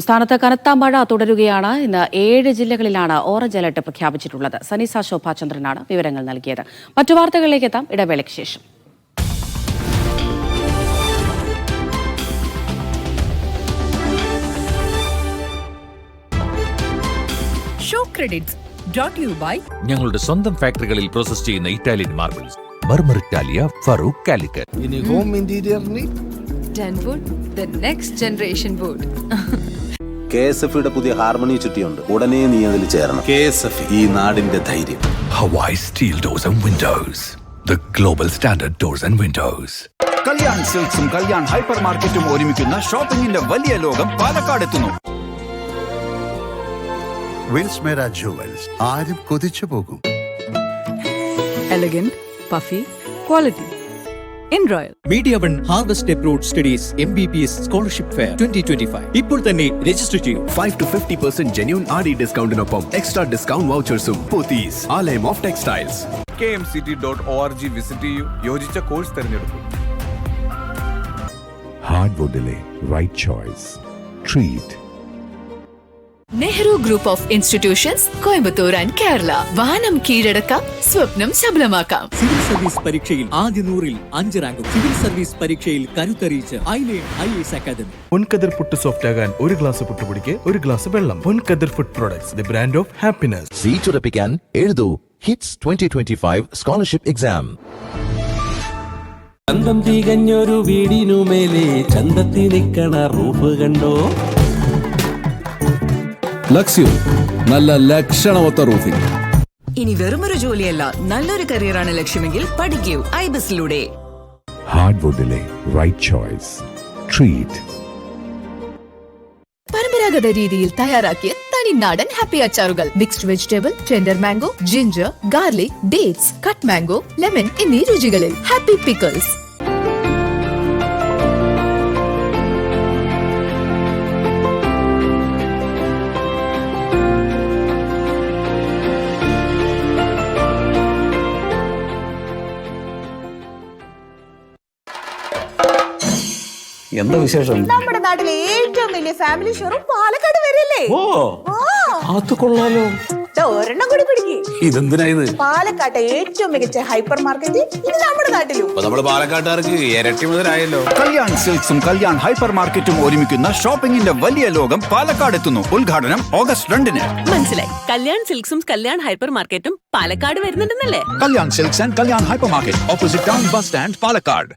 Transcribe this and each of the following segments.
സംസ്ഥാനത്ത് കനത്ത മഴ തുടരുകയാണ്. ഇന്ന് ഏഴ് ജില്ലകളിലാണ് ഓറഞ്ച് അലർട്ട് പ്രഖ്യാപിച്ചിട്ടുള്ളത്. സനീസ ശോഭാചന്ദ്രനാണ് വിവരങ്ങൾ നൽകിയത്. മറ്റു വാർത്തകളിലേക്ക് എത്താം. ഇടവേളയ്ക്ക് ശേഷം. ഷോ ക്രെഡിറ്റ്സ് യു ബൈ ഞങ്ങളുടെ സ്വന്തം ഫാക്ടറികളിൽ പ്രോസസ് ചെയ്യുന്ന Italian marbles Marmar Italia Farook Calicut ഇനി home ഇന്റീരിയറിന് Denwood the next generation wood K S F യുടെ പുതിയ ഹാർമണി ചുറ്റിയുണ്ട്. ഉടനെ നീ അതിൽ ചേരണം. കെ എസ് എഫ് ഈ നാടിന്റെ ധൈര്യം. Hawaii steel doors and windows the global standard doors and windows Kalyan സിൽക്സും Kalyan hyper മാർക്കറ്റും ഒരുമിക്കുന്ന ഷോപ്പിംഗിന്റെ വലിയ ലോകം പാലക്കാട് എത്തുന്നു. വിൽസ് മേര ജുവൽസ് ആരും കൊതിച്ചു പോകും. Elegant puffy quality in royal. Media one harvest abroad studies M B B S scholarship fair twenty twenty five ഇപ്പോൾ തന്നെ രജിസ്റ്റർ ചെയ്യൂ. Five to fifty percent genuine R D ഡിസ്കൗണ്ടിനൊപ്പം extra discount വൗച്ചേഴ്സും Pothys Aalayam of textiles K M C T dot O R G visit ചെയ്യൂ. യോജിച്ച course തിരഞ്ഞെടുക്കൂ. ഹാർഡ്വുഡിലെ right choice treat Nehru group of institutions Coimbatore and Kerala. വാനം കീഴടക്കാം സ്വപ്നം ശബലമാക്കാം. Civil service പരീക്ഷയിൽ ആദ്യ നൂറിൽ അഞ്ച് റാങ്കും. സിവിൽ സർവീസ് പരീക്ഷയിൽ കരുത്തറിയിച്ച് ഐലൈൻ I S academy. Ponkathir puttu soft ആകാൻ ഒരു ഗ്ലാസ് പുട്ടുപൊടിക്ക് ഒരു ഗ്ലാസ് വെള്ളം. Ponkathir food products the brand of happiness സീറ്റുറപ്പിക്കാൻ എഴുതൂ. Hits twenty twenty five scholarship exam ചന്തം തികഞ്ഞൊരു വീടിനു മേലെ ചന്തത്തി നിക്കണ റൂഫ് കണ്ടോ? ലക്സ്യൂ നല്ല ലക്ഷണമൊത്ത റൂഫിംഗ് ഇനി വെറുമൊരു ജോലിയല്ല നല്ലൊരു കരിയറാണ് ലക്ഷ്യമെങ്കിൽ പഠിക്കൂ ഐബസിലൂടെ. ഹാർഡ്വുഡിലെ റൈറ്റ് ചോയ്സ് ട്രീറ്റ് പരമ്പരാഗത രീതിയിൽ തയ്യാറാക്കിയ തനി നാടൻ happy അച്ചാറുകൾ. Mixed vegetable tender mango ginger garlic dates cut mango lemon എന്നീ രുചികളിൽ. ഹാപ്പി പിക്കിൾസ് എന്താ വിശേഷം? നമ്മുടെ നാട്ടിലെ ഏറ്റവും വലിയ ഫാമിലി ഷോറും പാലക്കാട് വരല്ലേ ഓ അത് കൊള്ളാലോ. ഒരെണ്ണം കൂടി പിടിക്കേ. ഇതെന്തിനാ ഇത്? പാലക്കാട്ടെ ഏറ്റവും മികച്ച ഹൈപ്പർ മാർക്കറ്റ് നമ്മുടെ നാട്ടിലും. നമ്മൾ പാലക്കാട്ടുകാർക്ക് ഇരട്ടി മുതലായല്ലോ. കല്യാൺ സിൽക്സും കല്യാൺ ഹൈപ്പർ മാർക്കറ്റും ഒരുമിക്കുന്ന ഷോപ്പിംഗിന്റെ വലിയ ലോകം പാലക്കാട് എത്തുന്നു. ഉദ്ഘാടനം ഓഗസ്റ്റ് രണ്ടിന്. മനസ്സിലായി. കല്യാൺ സിൽക്സും കല്യാൺ ഹൈപ്പർ മാർക്കറ്റും Palakkad വരുന്നുണ്ടെന്നല്ലേ? Kalyan silks and Kalyan hyper market opposite town bus stand Palakkad.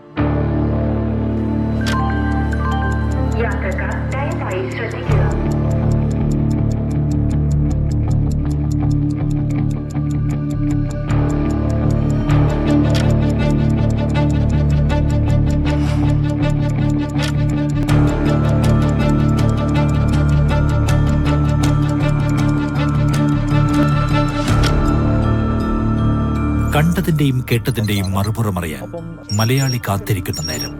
കണ്ടതിന്റെയും കേട്ടതിന്റെയും മറുപുറം അറിയാൻ മലയാളി കാത്തിരിക്കുന്ന നേരം.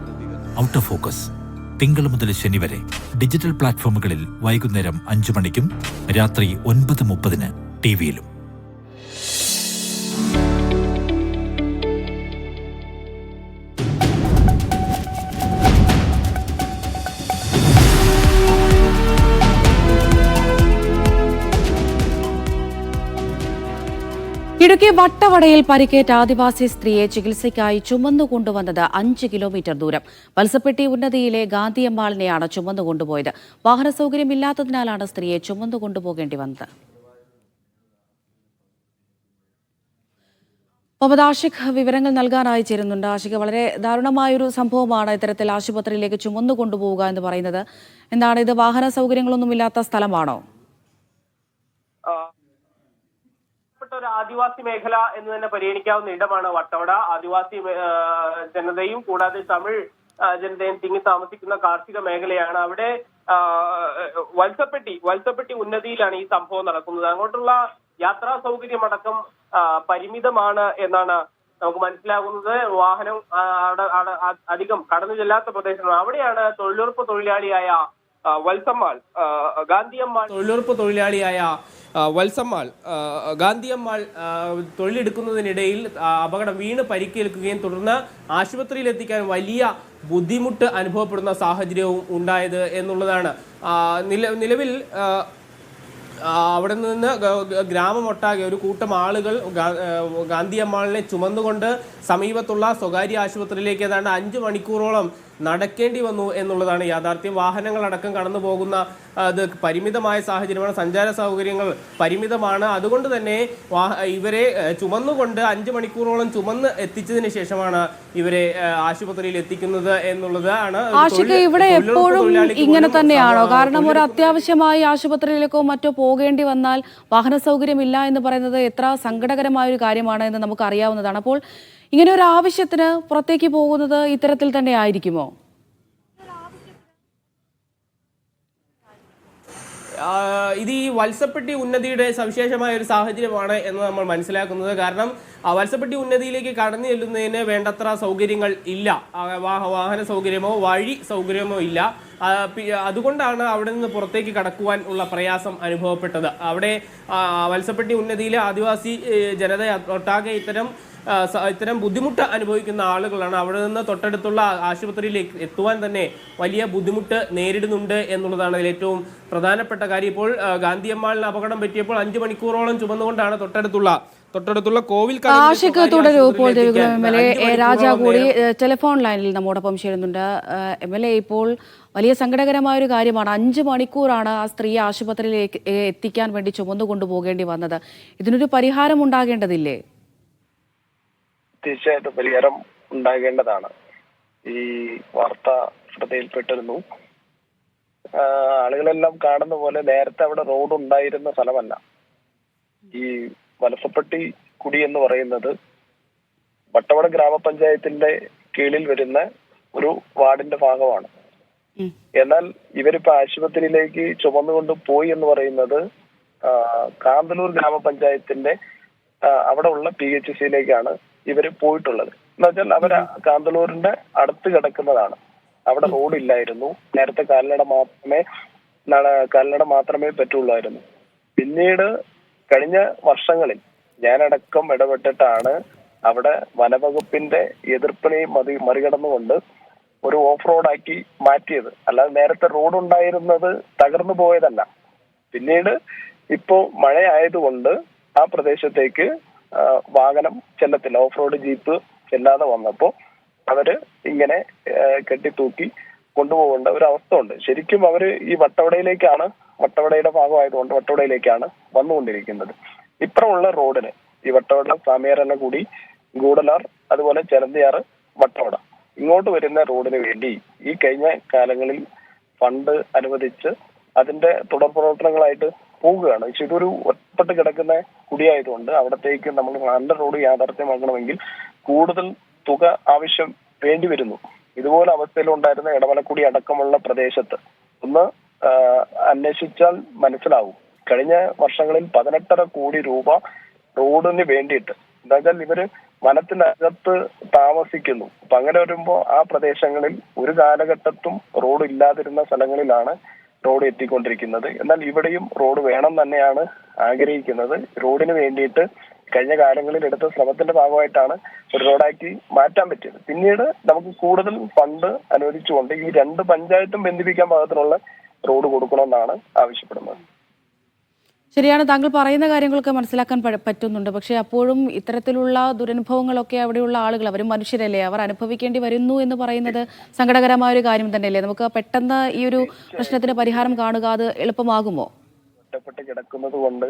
ഔട്ട് ഓഫ് ഫോക്കസ് തിങ്കൾ മുതൽ ശനി വരെ ഡിജിറ്റൽ പ്ലാറ്റ്ഫോമുകളിൽ വൈകുന്നേരം അഞ്ചു മണിക്കും രാത്രി ഒൻപത് മുപ്പതിന് ടി വിയിലും. ഇടുക്കി വട്ടവടയിൽ പരിക്കേറ്റ ആദിവാസി സ്ത്രീയെ ചികിത്സയ്ക്കായി ചുമന്നു കൊണ്ടുവന്നത് അഞ്ച് കിലോമീറ്റർ ദൂരം. വത്സപ്പെട്ടി ഉന്നതിയിലെ ഗാന്ധിയമ്മാളിനെയാണ് ചുമന്നു കൊണ്ടുപോയത്. വാഹന സൗകര്യമില്ലാത്തതിനാലാണ് സ്ത്രീയെ ചുമന്നു കൊണ്ടുപോകേണ്ടി വന്നത്. മുഹമ്മദ് ആഷിഖ് വിവരങ്ങൾ നൽകാനായി ചേരുന്നുണ്ട്. ആഷിഖ് വളരെ ദാരുണമായൊരു സംഭവമാണ് ഇത്തരത്തിൽ ആശുപത്രിയിലേക്ക് ചുമന്നു കൊണ്ടുപോവുക എന്ന് പറയുന്നത്. എന്താണ് ഇത്? വാഹന സൗകര്യങ്ങളൊന്നുമില്ലാത്ത സ്ഥലമാണോ? ഒരു ആദിവാസി മേഖല എന്ന് തന്നെ പരിഗണിക്കാവുന്ന ഇടമാണ് വട്ടവട. ആദിവാസി ജനതയും കൂടാതെ തമിഴ് ജനതയും തിങ്ങി താമസിക്കുന്ന കാർഷിക മേഖലയാണ്. അവിടെ വത്സപ്പെട്ടി വത്സപ്പെട്ടി ഉന്നതിയിലാണ് ഈ സംഭവം നടക്കുന്നത്. അങ്ങോട്ടുള്ള യാത്രാ സൗകര്യമടക്കം അടക്കം പരിമിതമാണ് എന്നാണ് നമുക്ക് മനസ്സിലാകുന്നത്. വാഹനം അധികം കടന്നു ചെല്ലാത്ത പ്രദേശമാണ്. അവിടെയാണ് തൊഴിലുറപ്പ് തൊഴിലാളിയായ വത്സമ്മാൾ ഗാന്ധിയമ്മാൾ. തൊഴിലുറപ്പ് തൊഴിലാളിയായ വത്സമ്മാൾ ഗാന്ധിയമ്മാൾ തൊഴിലെടുക്കുന്നതിനിടയിൽ അപകടം വീണ് പരിക്കേൽക്കുകയും തുടർന്ന് ആശുപത്രിയിൽ എത്തിക്കാൻ വലിയ ബുദ്ധിമുട്ട് അനുഭവപ്പെടുന്ന സാഹചര്യവും ഉണ്ടായത് എന്നുള്ളതാണ്. നില നിലവിൽ അവിടെ നിന്ന് ഗ്രാമമൊട്ടാകെ ഒരു കൂട്ടം ആളുകൾ ഗാ- ഏഹ് ഗാന്ധി അമ്മാളിനെ ചുമന്നുകൊണ്ട് സമീപത്തുള്ള സ്വകാര്യ ആശുപത്രിയിലേക്ക് ഏതാണ്ട് അഞ്ച് മണിക്കൂറോളം നടക്കേണ്ടി വന്നു എന്നുള്ളതാണ് യാഥാർത്ഥ്യം. വാഹനങ്ങളടക്കം കടന്നു പോകുന്ന അത് പരിമിതമായ സാഹചര്യമാണ്. സഞ്ചാര സൗകര്യങ്ങൾ പരിമിതമാണ്. അതുകൊണ്ട് തന്നെ ഇവരെ ചുമന്നുകൊണ്ട് അഞ്ച് മണിക്കൂറോളം ചുമന്ന് എത്തിച്ചതിന് ശേഷമാണ് ഇവരെ ആശുപത്രിയിൽ എത്തിക്കുന്നത് എന്നുള്ളത് ആണ് ഒരു ഇവിടെ എപ്പോഴും ഇങ്ങനെ തന്നെയാണോ? കാരണം ഒരു അത്യാവശ്യമായി ആശുപത്രിയിലേക്കോ മറ്റോ പോകേണ്ടി വന്നാൽ വാഹന സൗകര്യമില്ല എന്ന് പറയുന്നത് എത്ര സങ്കടകരമായ ഒരു കാര്യമാണ് എന്ന് നമുക്ക് അറിയാവുന്നതാണ് അപ്പോൾ ഇങ്ങനെ ഒരു ആവശ്യത്തിന് പുറത്തേക്ക് പോകുന്നത് ഇത്തരത്തിൽ തന്നെ ആയിരിക്കുമോ? ഇത് ഈ വത്സപ്പെട്ടി ഉന്നതിയുടെ സവിശേഷമായ ഒരു സാഹചര്യമാണ് എന്ന് നമ്മൾ മനസ്സിലാക്കുന്നത്. കാരണം വത്സപ്പെട്ടി ഉന്നതിയിലേക്ക് കടന്നു ചെല്ലുന്നതിന് വേണ്ടത്ര സൗകര്യങ്ങൾ ഇല്ല. വാഹന സൗകര്യമോ വഴി സൗകര്യമോ ഇല്ല. അതുകൊണ്ടാണ് അവിടെ നിന്ന് പുറത്തേക്ക് കടക്കുവാൻ ഉള്ള പ്രയാസം അനുഭവപ്പെട്ടത്. അവിടെ വത്സപ്പെട്ടി ഉന്നതിയിലെ ആദിവാസി ജനത ഒട്ടാകെ ഇത്തരം ഇത്തരം ബുദ്ധിമുട്ട് അനുഭവിക്കുന്ന ആളുകളാണ്. അവിടെ നിന്ന് തൊട്ടടുത്തുള്ള ആശുപത്രിയിലേക്ക് എത്തുവാൻ തന്നെ വലിയ ബുദ്ധിമുട്ട് നേരിടുന്നുണ്ട് എന്നുള്ളതാണ് അതിൽ ഏറ്റവും പ്രധാനപ്പെട്ട കാര്യം. ഇപ്പോൾ ഗാന്ധി ഗാന്ധിയമ്മാളിന് അപകടം പറ്റിയപ്പോൾ അഞ്ചു മണിക്കൂറോളം ചുമന്നുകൊണ്ടാണ് തൊട്ടടുത്തുള്ള തൊട്ടടുത്തുള്ള കോവിൽ ആഷിക്ക് തുടരൂ ഇപ്പോൾ Devikulam M L A A Raja കൂടി ടെലിഫോൺ ലൈനിൽ നമ്മോടൊപ്പം ചേരുന്നുണ്ട്. എം എൽ എ ഇപ്പോൾ വലിയ സങ്കടകരമായ ഒരു കാര്യമാണ്. അഞ്ച് മണിക്കൂറാണ് ആ സ്ത്രീ ആശുപത്രിയിലേക്ക് എത്തിക്കാൻ വേണ്ടി ചുമന്നു കൊണ്ടുപോകേണ്ടി വന്നത്. ഇതിനൊരു പരിഹാരം ഉണ്ടാകേണ്ടതില്ലേ? തീർച്ചയായിട്ടും പരിഹാരം ഉണ്ടാകേണ്ടതാണ്. ഈ വാർത്ത ശ്രദ്ധയിൽപ്പെട്ടിരുന്നു. ആളുകളെല്ലാം കാണുന്ന പോലെ നേരത്തെ അവിടെ റോഡ് ഉണ്ടായിരുന്ന സ്ഥലമല്ല. ഈ വലസപ്പെട്ടി കുടി എന്ന് പറയുന്നത് വട്ടവട ഗ്രാമപഞ്ചായത്തിന്റെ കീഴിൽ വരുന്ന ഒരു വാർഡിന്റെ ഭാഗമാണ്. എന്നാൽ ഇവരിപ്പോ ആശുപത്രിയിലേക്ക് ചുമന്നുകൊണ്ട് പോയി എന്ന് പറയുന്നത് കാന്തലൂർ കാന്തല്ലൂർ ഗ്രാമപഞ്ചായത്തിന്റെ അവിടെ ഉള്ള പി എച്ച് സിയിലേക്കാണ്. ഇവർ പോയിട്ടുള്ളത്. എന്ന് വെച്ചാൽ അവർ കാന്തല്ലൂരിന്റെ അടുത്ത് കിടക്കുന്നതാണ്. അവിടെ റോഡില്ലായിരുന്നു നേരത്തെ കാൽനട മാത്രമേ നട- കാൽനട മാത്രമേ പറ്റുള്ളായിരുന്നു. പിന്നീട് കഴിഞ്ഞ വർഷങ്ങളിൽ ഞാനടക്കം ഇടപെട്ടിട്ടാണ് അവിടെ വനവകുപ്പിന്റെ എതിർപ്പിനെയും മതി മറികടന്നുകൊണ്ട് ഒരു ഓഫ് റോഡാക്കി മാറ്റിയത്. അല്ലാതെ നേരത്തെ റോഡ് ഉണ്ടായിരുന്നത് തകർന്നു പോയതല്ല. പിന്നീട് ഇപ്പോ മഴയായതുകൊണ്ട് ആ പ്രദേശത്തേക്ക് വാഹനം ചെല്ലത്തില്ല. ഓഫ് റോഡ് ജീപ്പ് ചെല്ലാതെ വന്നപ്പോ അവർ ഇങ്ങനെ കെട്ടിത്തൂക്കി കൊണ്ടുപോകേണ്ട ഒരു അവസ്ഥ ഉണ്ട്. ശരിക്കും അവർ ഈ വട്ടവടയിലേക്കാണ് വട്ടവടയുടെ ഭാഗമായതുകൊണ്ട് വട്ടവടയിലേക്കാണ് വന്നുകൊണ്ടിരിക്കുന്നത്. ഇപ്പുറമുള്ള റോഡിന് ഈ വട്ടവട സാമിയാരെന്ന കൂടി ഗൂഡലാർ അതുപോലെ ചെലന്തിയാറ് വട്ടവട ഇങ്ങോട്ട് വരുന്ന റോഡിന് വേണ്ടി ഈ കഴിഞ്ഞ കാലങ്ങളിൽ ഫണ്ട് അനുവദിച്ച് അതിന്റെ തുടർ പ്രവർത്തനങ്ങളായിട്ട് പോവുകയാണ്. പക്ഷെ ഇതൊരു ഒറ്റപ്പെട്ട് കിടക്കുന്ന കുടിയായതുകൊണ്ട് അവിടത്തേക്ക് നമ്മൾ നല്ല റോഡ് യാഥാർത്ഥ്യമാക്കണമെങ്കിൽ കൂടുതൽ തുക ആവശ്യം വേണ്ടി വരുന്നു. ഇതുപോലെ അവസ്ഥയിലുണ്ടായിരുന്ന ഇടമലക്കുടി അടക്കമുള്ള പ്രദേശത്ത് ഒന്ന് അന്വേഷിച്ചാൽ മനസ്സിലാവും. കഴിഞ്ഞ വർഷങ്ങളിൽ പതിനെട്ടര കോടി രൂപ റോഡിന് വേണ്ടിയിട്ട്. എന്താ ഇവർ വനത്തിനകത്ത് താമസിക്കുന്നു. അപ്പൊ അങ്ങനെ വരുമ്പോ ആ പ്രദേശങ്ങളിൽ ഒരു കാലഘട്ടത്തും റോഡ് ഇല്ലാതിരുന്ന സ്ഥലങ്ങളിലാണ് റോഡ് എത്തിക്കൊണ്ടിരിക്കുന്നത്. എന്നാൽ ഇവിടെയും റോഡ് വേണം തന്നെയാണ് ആഗ്രഹിക്കുന്നത്. റോഡിന് വേണ്ടിയിട്ട് കഴിഞ്ഞ കാലങ്ങളിൽ എടുത്ത ശ്രമത്തിന്റെ ഭാഗമായിട്ടാണ് ഒരു റോഡാക്കി മാറ്റാൻ പറ്റിയത്. പിന്നീട് നമുക്ക് കൂടുതൽ ഫണ്ട് അനുവദിച്ചുകൊണ്ട് ഈ രണ്ട് പഞ്ചായത്തും ബന്ധിപ്പിക്കാൻ പാകത്തിനുള്ള റോഡ് കൊടുക്കണമെന്നാണ് ആവശ്യപ്പെടുന്നത്. ശരിയാണ് താങ്കൾ പറയുന്ന കാര്യങ്ങളൊക്കെ മനസ്സിലാക്കാൻ പറ്റുന്നുണ്ട്. പക്ഷേ അപ്പോഴും ഇത്തരത്തിലുള്ള ദുരനുഭവങ്ങളൊക്കെ അവിടെയുള്ള ആളുകൾ അവർ മനുഷ്യരല്ലേ? അവർ അനുഭവിക്കേണ്ടി വരുന്നു എന്ന് പറയുന്നത് സങ്കടകരമായ ഒരു കാര്യം തന്നെയല്ലേ? നമുക്ക് പെട്ടെന്ന് ഈ ഒരു പ്രശ്നത്തിന് പരിഹാരം കാണുക അത് എളുപ്പമാകുമോ? ഒറ്റപ്പെട്ട് കിടക്കുന്നത് കൊണ്ട്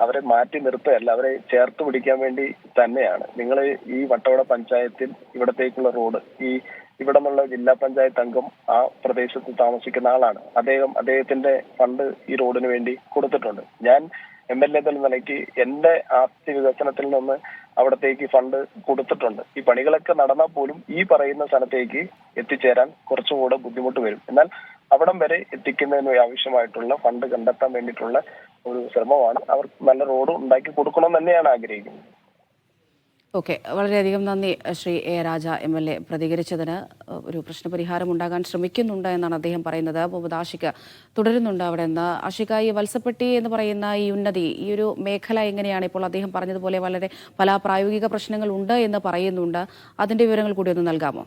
അവരെ മാറ്റി നിർത്തുകയല്ല അവരെ ചേർത്ത് പിടിക്കാൻ വേണ്ടി തന്നെയാണ്. നിങ്ങൾ ഈ വട്ടവട പഞ്ചായത്തിൽ ഇവിടത്തേക്കുള്ള റോഡ് ഈ ഇവിടെ നിന്നുള്ള ജില്ലാ പഞ്ചായത്ത് അംഗം ആ പ്രദേശത്ത് താമസിക്കുന്ന ആളാണ്. അദ്ദേഹം അദ്ദേഹത്തിന്റെ ഫണ്ട് ഈ റോഡിന് വേണ്ടി കൊടുത്തിട്ടുണ്ട്. ഞാൻ എം എൽ എ എന്ന നിലയ്ക്ക് എന്റെ ആസ്തി വികസനത്തിൽ നിന്ന് അവിടത്തേക്ക് ഫണ്ട് കൊടുത്തിട്ടുണ്ട്. ഈ പണികളൊക്കെ നടന്നാൽ പോലും ഈ പറയുന്ന സ്ഥലത്തേക്ക് എത്തിച്ചേരാൻ കുറച്ചുകൂടെ ബുദ്ധിമുട്ട് വരും. എന്നാൽ അവിടം വരെ എത്തിക്കുന്നതിന് ആവശ്യമായിട്ടുള്ള ഫണ്ട് കണ്ടെത്താൻ വേണ്ടിയിട്ടുള്ള ഒരു ശ്രമമാണ്. അവർ നല്ല റോഡ് ഉണ്ടാക്കി കൊടുക്കണം തന്നെയാണ് ആഗ്രഹിക്കുന്നത്. ഓക്കെ. വളരെയധികം നന്ദി Shri A Raja M L A പ്രതികരിച്ചതിന്. ഒരു പ്രശ്നപരിഹാരം ഉണ്ടാകാൻ ശ്രമിക്കുന്നുണ്ട് എന്നാണ് അദ്ദേഹം പറയുന്നത്. മുഹമ്മദ് ആഷിക തുടരുന്നുണ്ട് അവിടെ നിന്ന് ആഷിക ഈ വത്സപ്പെട്ടി എന്ന് പറയുന്ന ഈ ഉന്നതി ഈ ഒരു മേഖല എങ്ങനെയാണ് ഇപ്പോൾ അദ്ദേഹം പറഞ്ഞതുപോലെ വളരെ പല പ്രായോഗിക പ്രശ്നങ്ങൾ ഉണ്ട് എന്ന് പറയുന്നുണ്ട്. അതിന്റെ വിവരങ്ങൾ കൂടി ഒന്ന് നൽകാമോ?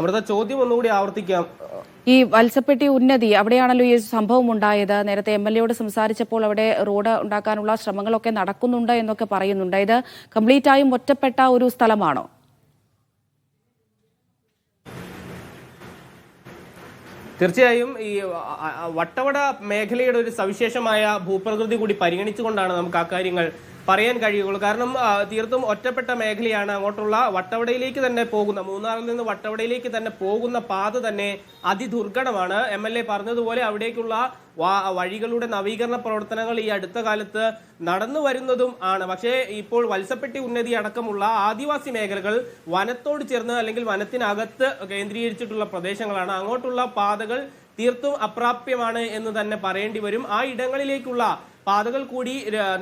അമൃത ചോദ്യം ഒന്നുകൂടി ആവർത്തിക്കാം. ഈ വത്സപ്പെട്ടി ഉന്നതി അവിടെയാണല്ലോ ഈ സംഭവം ഉണ്ടായത്. നേരത്തെ എം എൽ എയോട് സംസാരിച്ചപ്പോൾ അവിടെ റോഡ് ഉണ്ടാക്കാനുള്ള ശ്രമങ്ങളൊക്കെ നടക്കുന്നുണ്ട് എന്നൊക്കെ പറയുന്നുണ്ട്. ഇത് കംപ്ലീറ്റ് ആയും ഒറ്റപ്പെട്ട ഒരു സ്ഥലമാണോ? തീർച്ചയായും ഈ വട്ടവട മേഖലയുടെ ഒരു സവിശേഷമായ ഭൂപ്രകൃതി കൂടി പരിഗണിച്ചുകൊണ്ടാണ് നമുക്ക് അക്കാര്യങ്ങൾ പറയാൻ കഴിയുള്ളൂ. കാരണം തീർത്തും ഒറ്റപ്പെട്ട മേഖലയാണ് അങ്ങോട്ടുള്ള വട്ടവടയിലേക്ക് തന്നെ പോകുന്ന മൂന്നാറിൽ നിന്ന് വട്ടവടയിലേക്ക് തന്നെ പോകുന്ന പാത തന്നെ അതിദുർഘടമാണ്. എം എൽ എ പറഞ്ഞതുപോലെ അവിടേക്കുള്ള വഴികളുടെ നവീകരണ പ്രവർത്തനങ്ങൾ ഈ അടുത്ത കാലത്ത് നടന്നു വരുന്നതും ആണ്. പക്ഷേ ഇപ്പോൾ വത്സപ്പെട്ടി ഉന്നതി അടക്കമുള്ള ആദിവാസി മേഖലകൾ വനത്തോട് ചേർന്ന് അല്ലെങ്കിൽ വനത്തിനകത്ത് കേന്ദ്രീകരിച്ചിട്ടുള്ള പ്രദേശങ്ങളാണ്. അങ്ങോട്ടുള്ള പാതകൾ തീർത്തും അപ്രാപ്യമാണ് എന്ന് തന്നെ പറയേണ്ടി വരും. ആ ഇടങ്ങളിലേക്കുള്ള പാതകൾ കൂടി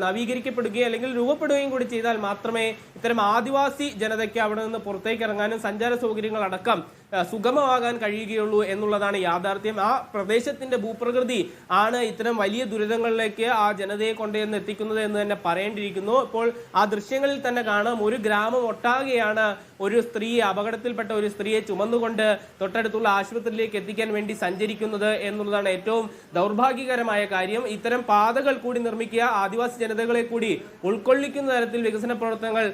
നവീകരിക്കപ്പെടുകയും അല്ലെങ്കിൽ രൂപപ്പെടുകയും കൂടി ചെയ്താൽ മാത്രമേ ഇത്തരം ആദിവാസി ജനതയ്ക്ക് അവിടെ നിന്ന് പുറത്തേക്ക് ഇറങ്ങാനും സഞ്ചാര സൗകര്യങ്ങൾ അടക്കം സുഗമമാകാൻ കഴിയുകയുള്ളൂ എന്നുള്ളതാണ് യാഥാർത്ഥ്യം. ആ പ്രദേശത്തിന്റെ ഭൂപ്രകൃതി ആണ് ഇത്തരം വലിയ ദുരിതങ്ങളിലേക്ക് ആ ജനതയെ കൊണ്ടുവന്ന് എത്തിക്കുന്നത് എന്ന് തന്നെ പറയേണ്ടിയിരിക്കുന്നു. ഇപ്പോൾ ആ ദൃശ്യങ്ങളിൽ തന്നെ കാണാം. ഒരു ഗ്രാമം ഒട്ടാകെയാണ് ഒരു സ്ത്രീ അപകടത്തിൽപ്പെട്ട ഒരു സ്ത്രീയെ ചുമന്നുകൊണ്ട് തൊട്ടടുത്തുള്ള ആശുപത്രിയിലേക്ക് എത്തിക്കാൻ വേണ്ടി സഞ്ചരിക്കുന്നത് എന്നുള്ളതാണ് ഏറ്റവും ദൗർഭാഗ്യകരമായ കാര്യം. ഇത്തരം പാതകൾ കൂടി നിർമ്മിക്കുക. ആദിവാസി ജനതകളെ കൂടി ഉൾക്കൊള്ളിക്കുന്ന തരത്തിൽ വികസന പ്രവർത്തനങ്ങൾ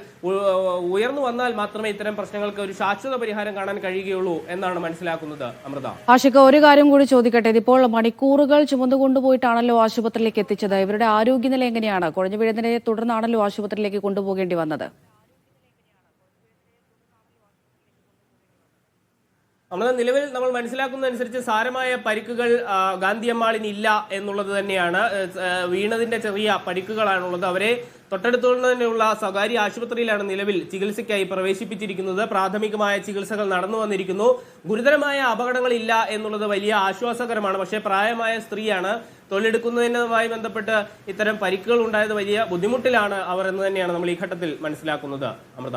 ഉയർന്നു വന്നാൽ മാത്രമേ ഇത്തരം പ്രശ്നങ്ങൾക്ക് ഒരു ശാശ്വത പരിഹാരം കാണാൻ കഴിയുകയുള്ളൂ എന്നാണ് മനസ്സിലാക്കുന്നത് അമൃത. ആഷിക ഒരു കാര്യം കൂടി ചോദിക്കട്ടെ. ഇതിപ്പോൾ മണിക്കൂറുകൾ ചുമന്നുകൊണ്ടുപോയിട്ടാണല്ലോ ആശുപത്രിയിലേക്ക് എത്തിച്ചത്. ഇവരുടെ ആരോഗ്യനില എങ്ങനെയാണ്? കുഴഞ്ഞു വീഴുന്നതിനെ തുടർന്നാണല്ലോ ആശുപത്രിയിലേക്ക് കൊണ്ടുപോകേണ്ടി വന്നത്. നമ്മൾ നിലവിൽ നമ്മൾ മനസ്സിലാക്കുന്നതനുസരിച്ച് സാരമായ പരിക്കുകൾ ഗാന്ധിയമ്മാളിന് ഇല്ല എന്നുള്ളത് തന്നെയാണ്. വീണതിന്റെ ചെറിയ പരിക്കുകളാണുള്ളത്. അവരെ തൊട്ടടുത്തുള്ള സ്വകാര്യ ആശുപത്രിയിലാണ് നിലവിൽ ചികിത്സയ്ക്കായി പ്രവേശിപ്പിച്ചിരിക്കുന്നത്. പ്രാഥമികമായ ചികിത്സകൾ നടന്നു വന്നിരിക്കുന്നു. ഗുരുതരമായ അപകടങ്ങൾ ഇല്ല എന്നുള്ളത് വലിയ ആശ്വാസകരമാണ്. പക്ഷേ പ്രായമായ സ്ത്രീയാണ് തൊഴിലെടുക്കുന്നതിനുമായി ബന്ധപ്പെട്ട് ഇത്തരം പരിക്കുകൾ ഉണ്ടായത് വലിയ ബുദ്ധിമുട്ടിലാണ് അവർ എന്ന് തന്നെയാണ് നമ്മൾ ഈ ഘട്ടത്തിൽ മനസ്സിലാക്കുന്നത്. അമൃത.